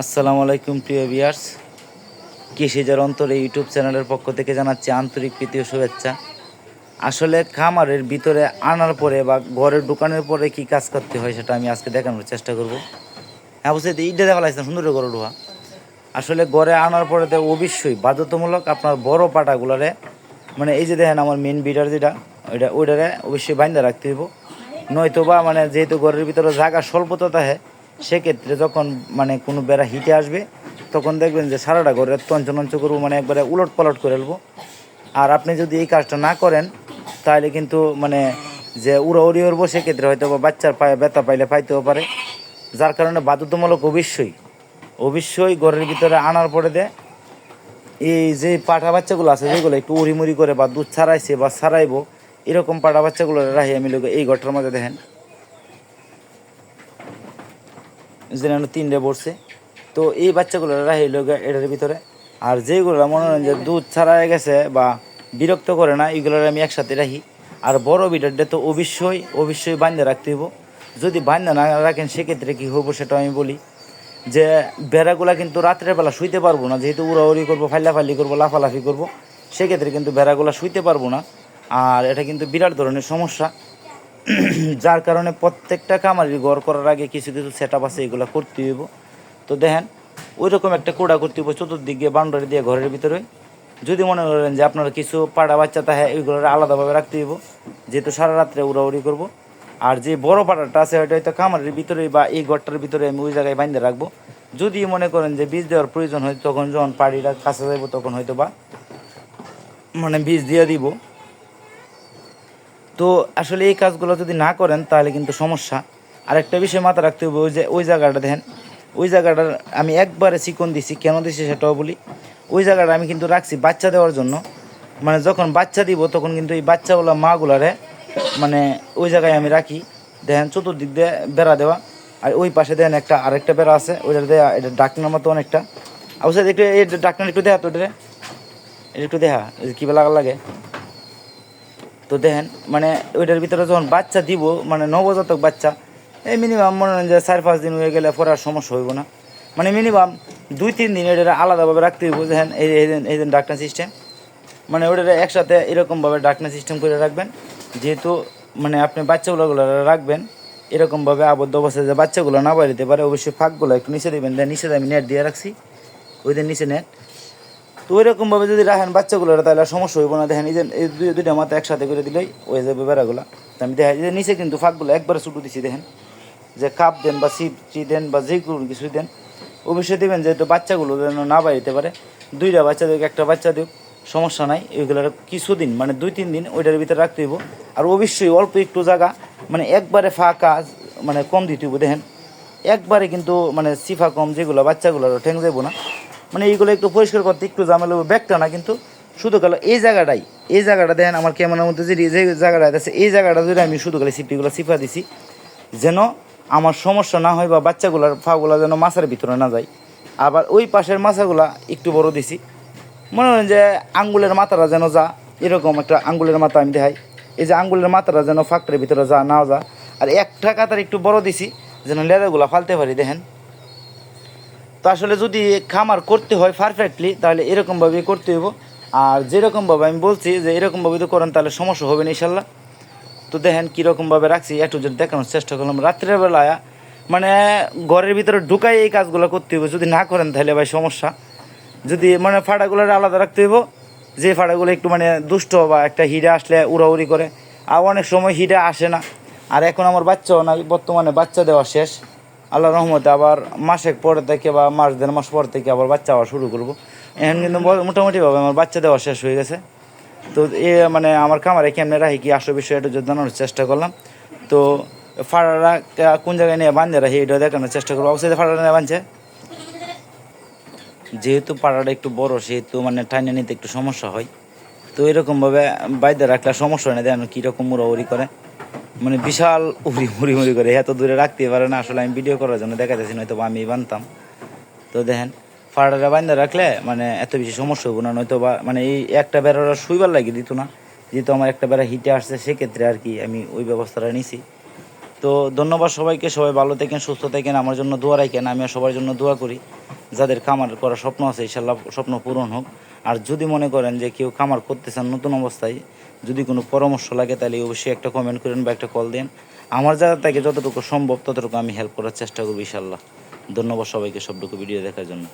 আসসালামু আলাইকুম, প্রিয় ভিয়ার্স কৃষিজার অন্তর ইউটিউব চ্যানেলের পক্ষ থেকে জানাচ্ছি আন্তরিক প্রীতি শুভেচ্ছা। আসলে খামারের ভিতরে আনার পরে বা ঘরের দোকানের পরে কি কাজ করতে হয় সেটা আমি আজকে দেখানোর চেষ্টা করব। হ্যাঁ অবশ্যই ইটে দেখা লাগছে সুন্দর করে ডোহা আসলে ঘরে আনার পরে তো অবশ্যই বাধ্যতামূলক আপনার বড় পাটাগুলারে মানে এই যে দেখেন আমার মেন বিডার যেটা, ওইটা ওইটারে অবশ্যই বাইন্দা রাখতে হইব। নয়তো বা মানে যেহেতু ঘরের ভিতরে জায়গা স্বল্পতা থাকে সেক্ষেত্রে যখন মানে কোনো বেড়া হিটে আসবে, তখন দেখবেন যে সারাটা ঘরে তঞ্চনঞ্চ করব মানে একবারে উলট পালট করে ফেলব। আর আপনি যদি এই কাজটা না করেন, তাহলে কিন্তু মানে যে উড়া উড়ি উড়বো সেক্ষেত্রে হয়তো বা বাচ্চার পায়ে ব্যথা পাইলে পাইতেও পারে। যার কারণে বাধ্যতামূলক অবশ্যই অবশ্যই ঘরের ভিতরে আনার পরে দে, এই যে পাঠা বাচ্চাগুলো আছে, যেগুলো একটু উড়িমুড়ি করে বা দুধ ছাড়াইছে বা ছাড়াইবো, এরকম পাঠা বাচ্চাগুলো রাহি আমি লোক, এই ঘরটার মধ্যে দেখেন। যেন তিনটে পড়ছে। তো এই বাচ্চাগুলো রাহি লোক এটার ভিতরে। আর যেগুলো মনে হয় যে দুধ ছাড়াই গেছে বা বিরক্ত করে না, এগুলোর আমি একসাথে রাখি। আর বড় বিটারটা তো অবশ্যই অবশ্যই বান্ধে রাখতে হইব। যদি বান্ধে না রাখেন, সেক্ষেত্রে কী হব সেটা আমি বলি। যে বেড়াগুলা কিন্তু রাত্রের বেলা শুইতে পারব না, যেহেতু উড়াউড়ি করব ফাল্লাফাল্লি করব, লাফালাফি করব, সেক্ষেত্রে কিন্তু বেড়াগুলা শুইতে পারব না। আর এটা কিন্তু বিরাট ধরনের সমস্যা। যার কারণে প্রত্যেকটা কামারি ঘর করার আগে কিছু কিছু সেট আপ আছে, এগুলো করতে হইব। তো দেখেন ওই রকম একটা কোড়া করতে হইব চতুর্দিকে, বাউন্ডারি দিয়ে ঘরের ভিতরে। যদি মনে করেন যে আপনারা কিছু পাড়া বাচ্চা তাহে ওইগুলো আলাদাভাবে রাখতে হইব। যেহেতু সারা রাত্রে উড়াউড়ি করব। আর যে বড় পাড়াটা আছে, ওইটা হয়তো কামারের ভিতরে বা এই ঘরটার ভিতরে আমি ওই জায়গায় বাইন্ধে রাখব। যদি মনে করেন যে বীজ দেওয়ার প্রয়োজন হয়, তখন যখন পাড়িটা কাছে যাইব, তখন হয়তো বা মানে বীজ দিয়ে দিব। তো আসলে এই কাজগুলো যদি না করেন, তাহলে কিন্তু সমস্যা। আরেকটা বিষয় মাথা রাখতে হবে, ওই যে, ওই জায়গাটা দেখেন। ওই জায়গাটার আমি একবারে চিকন দিছি, কেন দিছি সেটাও বলি। ওই জায়গাটা আমি কিন্তু রাখছি বাচ্চা দেওয়ার জন্য। মানে যখন বাচ্চা দিব, তখন কিন্তু এই বাচ্চাগুলো, মাগুলারে মানে ওই জায়গায় আমি রাখি। দেখেন, চতুর্দিক দিয়ে বেড়া দেওয়া। আর ওই পাশে দেখেন একটা, আরেকটা বেড়া আছে, ওইটা দেওয়া এটা ডাকনার মতো অনেকটা। অবশ্যই একটু, এই ডাকনার একটু দেখা তো এটা একটু দেখা কী লাগা লাগে। তো দেখেন মানে ওইটার ভিতরে যখন বাচ্চা দিব মানে নবজাতক বাচ্চা, এই মিনিমাম মনে হয় যে চার, পাঁচ দিন হয়ে গেলে পড়ার সমস্যা হইব না। মানে মিনিমাম দুই, তিন দিন এটা আলাদাভাবে রাখতে হইব দেখেন এই এই দিন এই দিন ডাক্তার সিস্টেম মানে ওটা একসাথে এরকমভাবে ডাকনা সিস্টেম করে রাখবেন। যেহেতু মানে আপনি বাচ্চাগুলোগুলো রাখবেন, এরকমভাবে আবদ্ধ অবস্থায় যে বাচ্চাগুলো না বাড়িতে পারে, অবশ্যই ফাঁকগুলো একটু নিচে দেবেন। দেন নিচে আমি নেট দিয়ে রাখছি, ওই দিন নিচে নেট তো ওই রকমভাবে যদি রাখেন বাচ্চাগুলোর, তাহলে সমস্যা হইব না। দেখেন এই যে এই দুই দুইটা মাথা একসাথে করে দিলেই ওই যাবে বেড়াগুলো। তো আমি দেখা যে নিচে কিন্তু ফাঁকগুলো একবারে ছুটু দিছি, দেখেন। যে কাপ দেন বা সিপটি দেন বা যে কোনো কিছু দেন, অবশ্যই দেবেন যেহেতু বাচ্চাগুলো যেন না বাড়িতে পারে। দুইটা বাচ্চা দিক, একটা বাচ্চা দিক, সমস্যা নাই। এইগুলোর কিছুদিন মানে দুই, তিন দিন ওইটার ভিতরে রাখতে হইব। আর অবশ্যই অল্প একটু জায়গা মানে একবারে ফাঁকা মানে কম দিতে হইব, দেখেন। একবারে কিন্তু মানে সিফা কম, যেগুলো বাচ্চাগুলো ঠেং যাব না। মানে এইগুলো একটু পরিষ্কার করতে, একটু হবে, ব্যাগটা না, কিন্তু শুধু গেল এই জায়গাটাই, এই জায়গাটা দেখেন আমার ক্যামেরার মধ্যে যে যে জায়গাটা আছে, এই জায়গাটা যদি আমি শুধু গেলে সিপিগুলো সিফা দিছি, যেন আমার সমস্যা না হয় বা বাচ্চাগুলোর ফাগুলা যেন মাছের ভিতরে না যায়। আবার ওই পাশের মাছাগুলা একটু বড় দিছি, মনে হয় যে আঙ্গুলের মাথাটা যেন যা, এরকম একটা আঙ্গুলের মাথা আমি দেখাই, এই যে আঙ্গুলের মাথাটা যেন ফাঁকটার ভিতরে যা, না যা, আর একটা কাতার একটু বড় দিছি, যেন লেদাগুলা ফালতে পারি, দেখেন। তো আসলে যদি খামার করতে হয় পারফেক্টলি তাহলে এরকমভাবেই করতে হইব। আর যেরকমভাবে আমি বলছি যে এরকমভাবে তো করেন, তাহলে সমস্যা হবে না, ইনশাল্লাহ। তো দেখেন কীরকমভাবে রাখছি, একটু যদি দেখানোর চেষ্টা করলাম। রাত্রের বেলায় মানে ঘরের ভিতরে ঢুকাই এই কাজগুলো করতে হইব। যদি না করেন, তাহলে ভাই সমস্যা। যদি মানে ফাড়াগুলো আলাদা রাখতে হইব, যে ফাটাগুলো একটু মানে দুষ্ট বা একটা হিরে আসলে উড়াউড়ি করে। আর অনেক সময় হিরে আসে না। আর এখন আমার বাচ্চাও নাই, বর্তমানে বাচ্চা দেওয়া শেষ। আল্লাহ রহমতে আবার মাসেক পরে থেকে বা মাস, দেড় মাস পর থেকে আবার বাচ্চা আবার শুরু করব। এখন কিন্তু মোটামুটিভাবে আমার বাচ্চা দেওয়া শেষ হয়ে গেছে। তো এ মানে আমার খামারে কেমনে রাখি কি আসল বিষয় একটু জানানোর চেষ্টা করলাম। তো ফাড়ারা কোন জায়গায় নিয়ে বাঁধে রাখি এটা দেখানোর চেষ্টা করব। অবশ্যই ফাড়ারা নিয়ে বাঁধছে। যেহেতু পাড়াটা একটু বড়, সেহেতু মানে টাইনে নিতে একটু সমস্যা হয়। তো এরকমভাবে বাইরে রাখলে সমস্যা হয় না, দেখেন কীরকম উড়াউড়ি করে। মানে বিশাল উড়ি মুড়ি মুড়ি করে, এত দূরে রাখতে পারে না, আসলে আমি ভিডিও করার জন্য দেখাতেছি নয়তো আমি বানতাম। তো দেখেন ফাড়াটা বাইন্দা রাখলে মানে এত বেশি সমস্যা হব না নয়তো বা মানে এই একটা বেড়ারা শুইবার লাগিয়ে দিত না। যেহেতু আমার একটা বেড়া হিটে আসছে, সেক্ষেত্রে আর কি আমি ওই ব্যবস্থাটা নিছি। তো ধন্যবাদ সবাইকে, সবাই ভালো থাকেন, সুস্থ থাকেন, আমার জন্য দোয়া রাখেন আমিও সবার জন্য দোয়া করি। যাদের খামার করার স্বপ্ন আছে ইনশাল্লাহ স্বপ্ন পূরণ হোক। আর যদি মনে করেন যে কেউ খামার করতে চান নতুন অবস্থায় যদি কোনো পরামর্শ লাগে, তাহলে অবশ্যই একটা কমেন্ট করেন বা একটা কল দেন। আমার যারা তাকে যতটুকু সম্ভব, ততটুকু আমি হেল্প করার চেষ্টা করব ইনশাল্লাহ ধন্যবাদ সবাইকে সবটুকু ভিডিও দেখার জন্য।